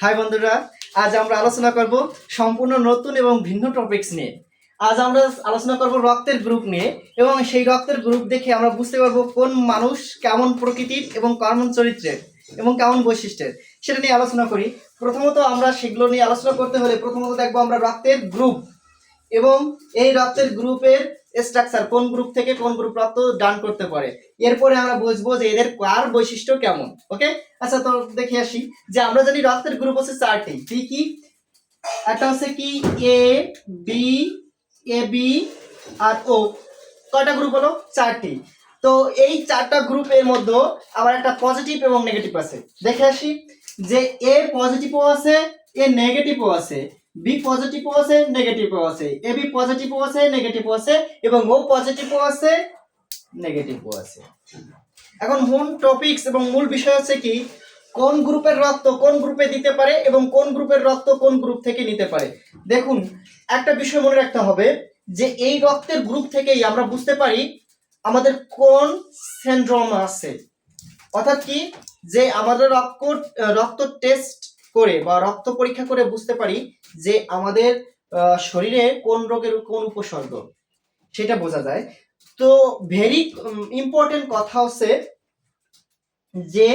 High বন্ধুরা, আজ আমরা আলোচনা করব সম্পূর্ণ নতুন এবং ভিন্ন টপিকস নিয়ে। আজ আমরা আলোচনা করব রক্তের গ্রুপ নিয়ে এবং সেই রক্তের গ্রুপ দেখে আমরা বুঝতে পারব কোন মানুষ কেমন প্রকৃতির এবং কেমন চরিত্রের এবং কেমন বৈশিষ্ট্যের। সেটা নিয়ে আলোচনা করি। প্রথমত আমরা সেগুলো নিয়ে আলোচনা করতে হলে প্রথমত দেখব আমরা রক্তের গ্রুপ এবং এই রক্তের গ্রুপের স্ট্রাকচার কোন গ্রুপ থেকে কোন গ্রুপ রক্ত দান করতে পারে। এরপরে আমরা বুঝব যে এদের কার বৈশিষ্ট্য কেমন, ওকে? আচ্ছা তো দেখে আসি যে আমরা জানি রক্তের গ্রুপ হচ্ছে চারটি। কি কি? একটা হচ্ছে কি? এ বি এ বি আর ও কয়টা গ্রুপ হলো? চারটি। তো এই চারটা গ্রুপের মধ্যে আবার একটা পজিটিভ এবং নেগেটিভ আছে। দেখে আসি যে এ পজিটিভও আছে এ নেগেটিভও আছে। বি পজিটিভও আছে নেগেটিভও আছে। এ বি পজিটিভও আছে নেগেটিভও আছে, এবং ও পজিটিভও আছে নেগেটিভও আছে। এখন মূল টপিকস এবং মূল বিষয় হচ্ছে কি, কোন গ্রুপের রক্ত কোন গ্রুপে দিতে পারে এবং কোন গ্রুপের রক্ত কোন গ্রুপ থেকে নিতে পারে। দেখুন, একটা বিষয় মনে রাখতে হবে যে এই রক্তের গ্রুপ থেকেই আমরা বুঝতে পারি আমাদের কোন সিনড্রোম আছে। অর্থাৎ কি, যে আমাদের রক্ত রক্ত টেস্ট করে বা রক্ত পরীক্ষা করে বুঝতে পারি যে আমাদের শরীরে কোন রোগের কোন উপসর্গ, সেটা বোঝা যায়। তো ভেরি ইম্পর্টেন্ট কথা হচ্ছে যে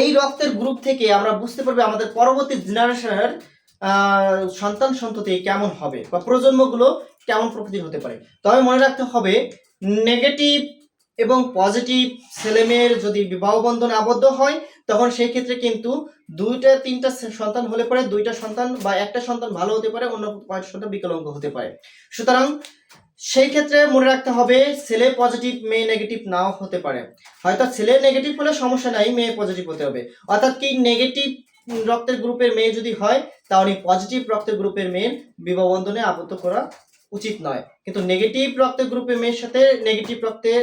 এই রক্তের গ্রুপ থেকে আমরা বুঝতে পারব আমাদের পরবর্তী জেনারেশনের সন্তান সন্ততি কেমন হবে বা প্রজন্মগুলো কেমন প্রকৃতির হতে পারে। তবে মনে রাখতে হবে নেগেটিভ এবং পজিটিভ ছেলেমেয়ের যদি বিবাহ বন্ধনে আবদ্ধ হয়, তখন সেই ক্ষেত্রে কিন্তু দুইটা, তিনটা সন্তান হলে পরে দুইটা সন্তান বা একটা সন্তান ভালো হতে পারে, অন্য কয়েকটা সন্তান বিকলাঙ্গ হতে পারে। সুতরাং সেই ক্ষেত্রে মনে রাখতে হবে, ছেলে পজিটিভ মেয়ে নেগেটিভ নাও হতে পারে। হয়তো ছেলে নেগেটিভ হলে সমস্যা নাই, মেয়ে পজিটিভ হতে হবে। অর্থাৎ কি নেগেটিভ রক্তের গ্রুপের মেয়ে যদি হয়, তাহলে পজিটিভ রক্তের গ্রুপের মেয়ের বিবাহ বন্ধনে আবদ্ধ করা উচিত নয়। কিন্তু নেগেটিভ রক্তের গ্রুপের মেয়ের সাথে নেগেটিভ রক্তের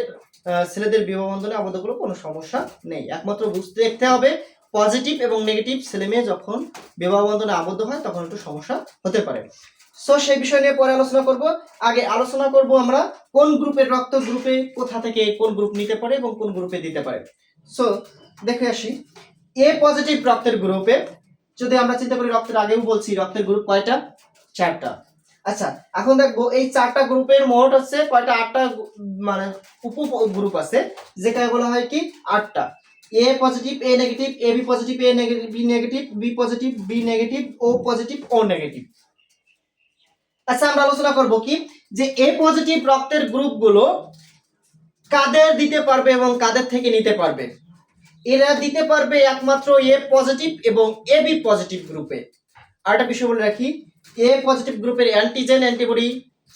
ছেলেদের বিবাহ বন্ধনে আবদ্ধ করলে কোনো সমস্যা নেই। একমাত্র বুঝতে দেখতে হবে পজিটিভ এবং নেগেটিভ ছেলে মেয়ে যখন বিবাহ বন্ধনে আবদ্ধ হয়, তখন একটু সমস্যা হতে পারে। সো সেই বিষয় নিয়ে পরে আলোচনা করব। আগে আলোচনা করব আমরা কোন গ্রুপের রক্ত গ্রুপে কোথা থেকে কোন গ্রুপ নিতে পারে এবং কোন গ্রুপে দিতে পারে। সো দেখে আসি। এ পজিটিভ রক্তের গ্রুপে, যদি আমরা চিন্তা করি রক্তের আগেও বলছি, রক্তের গ্রুপ কয়টা? চারটা। আচ্ছা এখন দেখব এই চারটা গ্রুপের মোট হচ্ছে কয়টা? আটটা মানে উপ গ্রুপ আছে যেটাকে বলা হয় কি? আটটা। A positive A negative A B positive A negative B negative B positive B negative O positive O negative আচ্ছা আমরা আলোচনা করব কি? যে এ পজিটিভ রক্তের গ্রুপগুলো কাদের দিতে পারবে এবং কাদের থেকে নিতে পারবে? এরা দিতে পারবে একমাত্র এ পজিটিভ এবং এ বি পজিটিভ গ্রুপে আরেকটা বিষয় বলে রাখি এ পজিটিভ গ্রুপের অ্যান্টিজেন অ্যান্টিবডি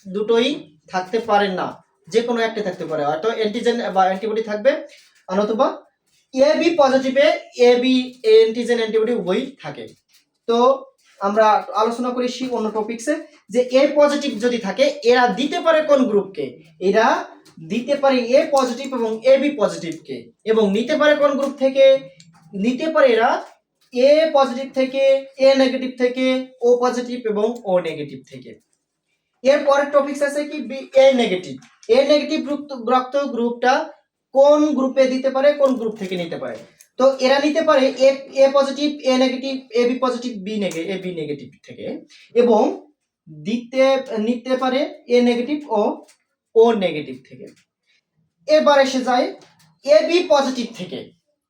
দুটোই থাকতে পারে না। যে কোনো একটা থাকতে পারে। হয়তো অ্যান্টিজেন বা অ্যান্টিবডি থাকবে নতুবা এ বি পজিটিভে এ বি অ্যান্টিজেন অ্যান্টিবডি উভয়ই থাকে। তো আমরা আলোচনা করি সেই অন্য টপিকসে যে এ পজিটিভ যদি থাকে, এরা দিতে পারে কোন গ্রুপকে এরা দিতে পারে এ পজিটিভ এবং এ বি পজিটিভকে এবং নিতে পারে কোন গ্রুপ থেকে? নিতে পারে এরা এ পজিটিভ থেকে এ নেগেটিভ থেকে ও পজিটিভ এবং ও নেগেটিভ থেকে। এর পরের টপিকস আছে কি? B A negative A negative রক্ত গ্রুপটা কোন গ্রুপে দিতে পারে, কোন গ্রুপ থেকে নিতে পারে? তো এরা নিতে পারে A A positive A negative A B positive B negative A B negative থেকে এবং দিতে, নিতে পারে এ নেগেটিভ ও ও নেগেটিভ থেকে। এবার এসে যায় এ বি পজিটিভ থেকে।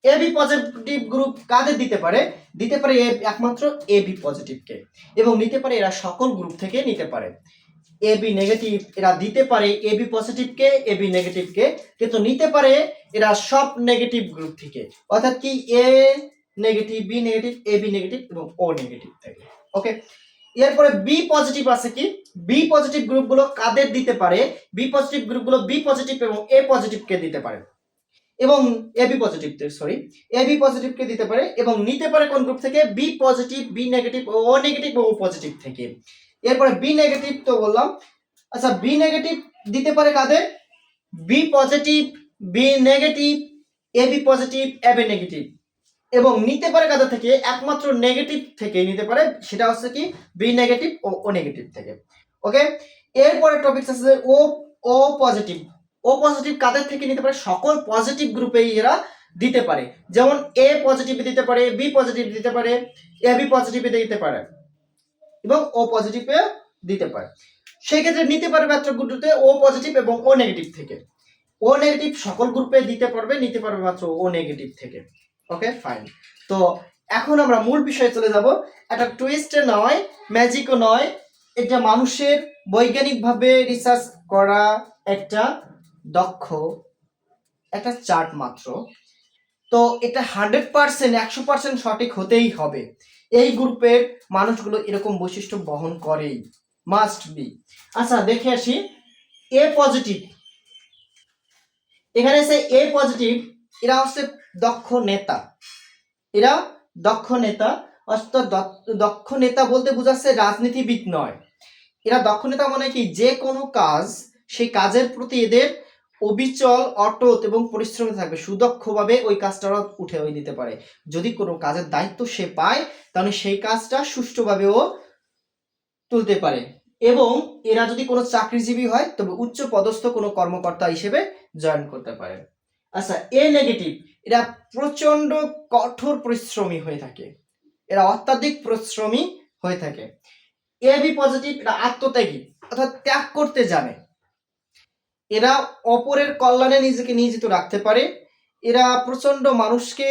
এ বি পজিটিভ গ্রুপ কাদের দিতে পারে? দিতে পারে একমাত্র এ বি পজিটিভকে এবং নিতে পারে এরা সকল গ্রুপ থেকে নিতে পারে। এ বি নেগেটিভ এরা দিতে পারে এ বি পজিটিভকে এ বি নেগেটিভকে কিন্তু নিতে পারে এরা সব নেগেটিভ গ্রুপ থেকে। অর্থাৎ কি A negative B negative A B negative এবং ও নেগেটিভ থেকে। ওকে এরপরে বি পজিটিভ আছে কি? বি পজিটিভ গ্রুপগুলো কাদের দিতে পারে? বি পজিটিভ গ্রুপগুলো বি পজিটিভ এবং এ পজিটিভকে দিতে পারে। এবং A B positive sorry A B পজিটিভকে দিতে পারে এবং নিতে পারে কোন গ্রুপ থেকে? B positive B negative O negative O positive থেকে। এরপরে বি নেগেটিভ তো বললাম। আচ্ছা বি নেগেটিভ দিতে পারে কাদের? B positive B negative A B positive A B negative এবং নিতে পারে কাদের থেকে? একমাত্র নেগেটিভ থেকে নিতে পারে। সেটা হচ্ছে কি? B negative O O negative থেকে। ওকে এরপরে টপিক আছে ও ও পজিটিভ ও পজিটিভ কাদের থেকে নিতে পারে? সকল পজিটিভ গ্রুপেই এরা দিতে পারে। যেমন এ পজিটিভ দিতে পারে বি পজিটিভ দিতে পারে এ বি পজিটিভ দিতে পারে এবং ও পজিটিভে দিতে পারে। সেই ক্ষেত্রে নিতে পারে মাত্র গ্রুপে ও পজিটিভ এবং ও নেগেটিভ থেকে। ও নেগেটিভ সকল গ্রুপে দিতে পারবে, নিতে পারবে মাত্র ও নেগেটিভ থেকে। ওকে ফাইন তো এখন আমরা মূল বিষয়ে চলে যাব। একটা টুইস্টে নয় ম্যাজিকও নয়। এটা মানুষের বৈজ্ঞানিকভাবে রিসার্চ করা একটা দক্ষ, একটা চার্ট মাত্র। তো এটা হান্ড্রেড পার্সেন্ট একশো পার্সেন্ট সঠিক হতেই হবে। এই গ্রুপের মানুষগুলো এরকম বৈশিষ্ট্য বহন করেই। মাস্ট বি আচ্ছা দেখে আসি। এ পজিটিভ এখানে এসে এ পজিটিভ এরা হচ্ছে দক্ষ নেতা। এরা দক্ষ নেতা, অর্থাৎ দক- দক্ষ নেতা বলতে বোঝাচ্ছে রাজনীতিবিদ নয়। এরা দক্ষ নেতা মানে কি? যে কোনো কাজ, সেই কাজের প্রতি এদের অবিচল, অটট এবং পরিশ্রমী থাকবে। সুদক্ষভাবে ওই কাজটা উঠে ওই দিতে পারে। যদি কোনো কাজের দায়িত্ব সে পায়, তাহলে সেই কাজটা সুষ্ঠুভাবেও তুলতে পারে। এবং এরা যদি কোনো চাকরিজীবী হয়, তবে উচ্চ পদস্থ কোনো কর্মকর্তা হিসেবে জয়েন করতে পারে। আচ্ছা এ নেগেটিভ এরা প্রচণ্ড কঠোর পরিশ্রমী হয়ে থাকে। এরা অত্যাধিক পরিশ্রমী হয়ে থাকে। এ বি পজিটিভ এরা আত্মত্যাগী, অর্থাৎ ত্যাগ করতে জানে। এরা অপরের কল্যাণে নিজেকে নিয়োজিত রাখতে পারে। এরা প্রচণ্ড মানুষকে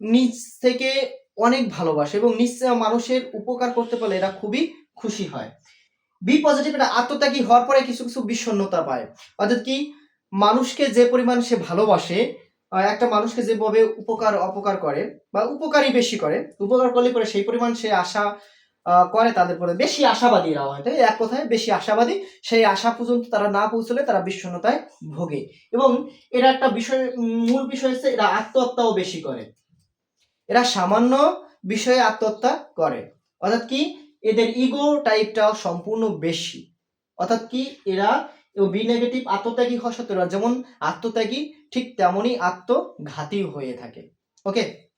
নিজ থেকে অনেক ভালোবাসে এবং নিজ মানুষের উপকার করতে পারলে এরা খুবই খুশি হয়। বি পজিটিভ এটা আত্মত্যাগী হওয়ার পরে কিছু কিছু বিষণ্ণতা পায়। অর্থাৎ কি? মানুষকে যে পরিমাণ সে ভালোবাসে একটা মানুষকে যেভাবে উপকার অপকার করে বা উপকারই বেশি করে, উপকার করলে পরে সেই পরিমাণ সে আশা করে তাদের পরে বেশি আশাবাদী হয়, তাই এক কথায় বেশি আশাবাদী। সেই আশা পর্যন্ত তারা না পৌঁছলে তারা বিষণ্ণতায় ভোগে। এবং এরা একটা বিষয়, মূল বিষয় হচ্ছে এরা আত্মহত্যাও বেশি করে। এরা সামান্য বিষয়ে আত্মহত্যা করে। অর্থাৎ কি? এদের ইগো টাইপটাও সম্পূর্ণ বেশি। অর্থাৎ কি? এরা বি নেগেটিভ আত্মত্যাগী হওয়া সত্ত্বেও, যেমন আত্মত্যাগী ঠিক তেমনই আত্মঘাতী হয়ে থাকে। ওকে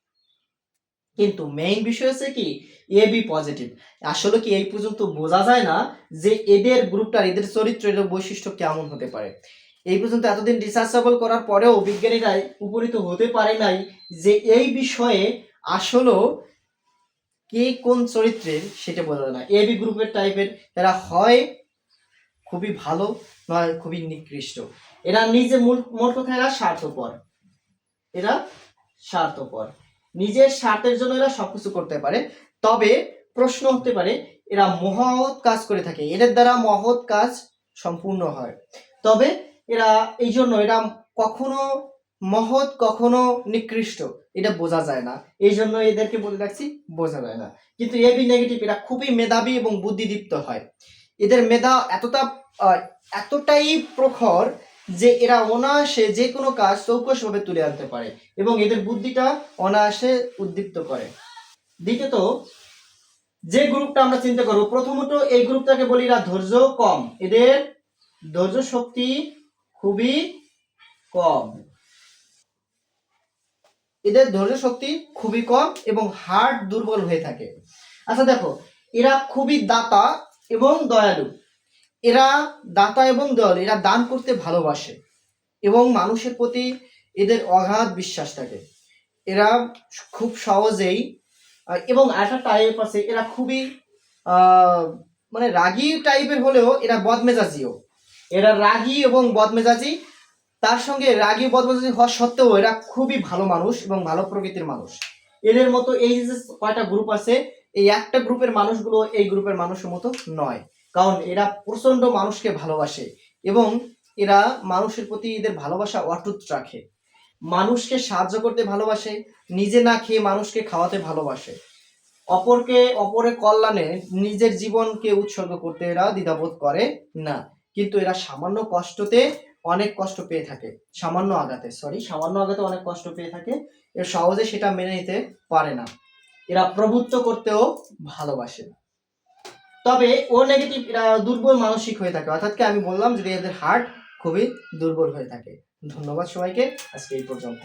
কিন্তু মেইন বিষয় হচ্ছে কি এ বি পজিটিভ আসলে কি এই পর্যন্ত বোঝা যায় না যে এদের গ্রুপটার, এদের চরিত্র এদের বৈশিষ্ট্য কেমন হতে পারে। এই পর্যন্ত এতদিন রিসার্চেবল করার পরেও বিজ্ঞানীরাই উপনীত হতে পারে নাই যে এই বিষয়ে আসলেও কে কোন চরিত্রের সেটা বোঝা যায় না। বি গ্রুপের টাইপের এরা হয় খুবই ভালো, নয় খুবই নিকৃষ্ট। এরা নিজে মূল মোট কথা এরা স্বার্থপর। এরা স্বার্থপর। নিজের স্বার্থের জন্য এরা সবকিছু করতে পারে। তবে প্রশ্ন হতে পারে, এরা মহৎ কাজ করে থাকে। এদের দ্বারা মহৎ কাজ সম্পূর্ণ হয়। তবে এরা, এই জন্য এরা কখনো মহৎ, কখনো নিকৃষ্ট। এটা বোঝা যায় না। এই জন্য এদেরকে বলে রাখছি, বোঝা যায় না। কিন্তু এবি নেগেটিভ এরা খুবই মেধাবী এবং বুদ্ধিদীপ্ত হয়। এদের মেধা এতটা এতটাই প্রখর যে এরা অনায়াসে যে কোনো কাজ চৌকসভাবে তুলে আনতে পারে এবং এদের বুদ্ধিটা অনায়াসে উদ্দীপ্ত করে। দ্বিতীয়ত, যে গ্রুপটা আমরা চিন্তা করব, প্রথমত এই গ্রুপটাকে বলি এরা ধৈর্য কম। এদের ধৈর্য শক্তি খুবই কম। এদের ধৈর্য শক্তি খুবই কম এবং হার্ট দুর্বল হয়ে থাকে। আচ্ছা দেখো, এরা খুবই দাতা এবং দয়ালু। এরা দাতা এবং দল, এরা দান করতে ভালোবাসে এবং মানুষের প্রতি এদের অগাধ বিশ্বাস থাকে। এরা খুব সহজেই এবং একটা টাইপ আছে এরা খুবই মানে রাগী টাইপের হলেও এরা বদমেজাজিও। এরা রাগী এবং বদমেজাজি, তার সঙ্গে রাগী বদমেজাজি হওয়া সত্ত্বেও এরা খুবই ভালো মানুষ এবং ভালো প্রকৃতির মানুষ। এদের মতো এই যে কয়টা গ্রুপ আছে, এই একটা গ্রুপের মানুষগুলো এই গ্রুপের মানুষের মতো নয়। কারণ এরা প্রচণ্ড মানুষকে ভালোবাসে এবং এরা মানুষের প্রতি এদের ভালোবাসা অটুট রাখে। মানুষকে সাহায্য করতে ভালোবাসে, নিজে না খেয়ে মানুষকে খাওয়াতে ভালোবাসে। অপরকে, অপরের কল্যাণে নিজের জীবনকে উৎসর্গ করতে এরা দ্বিধাবোধ করে না। কিন্তু এরা সামান্য কষ্টতে অনেক কষ্ট পেয়ে থাকে। সামান্য আঘাতে সরি সামান্য আঘাতে অনেক কষ্ট পেয়ে থাকে। এর সহজে সেটা মেনে নিতে পারে না। এরা প্রভুত্ব করতেও ভালোবাসে। তবে ও নেগেটিভ এরা দুর্বল মানসিক হয়ে থাকে। অর্থাৎ কি আমি বললাম যে এদের হার্ট খুবই দুর্বল হয়ে থাকে। ধন্যবাদ সবাইকে, আজকে এই পর্যন্ত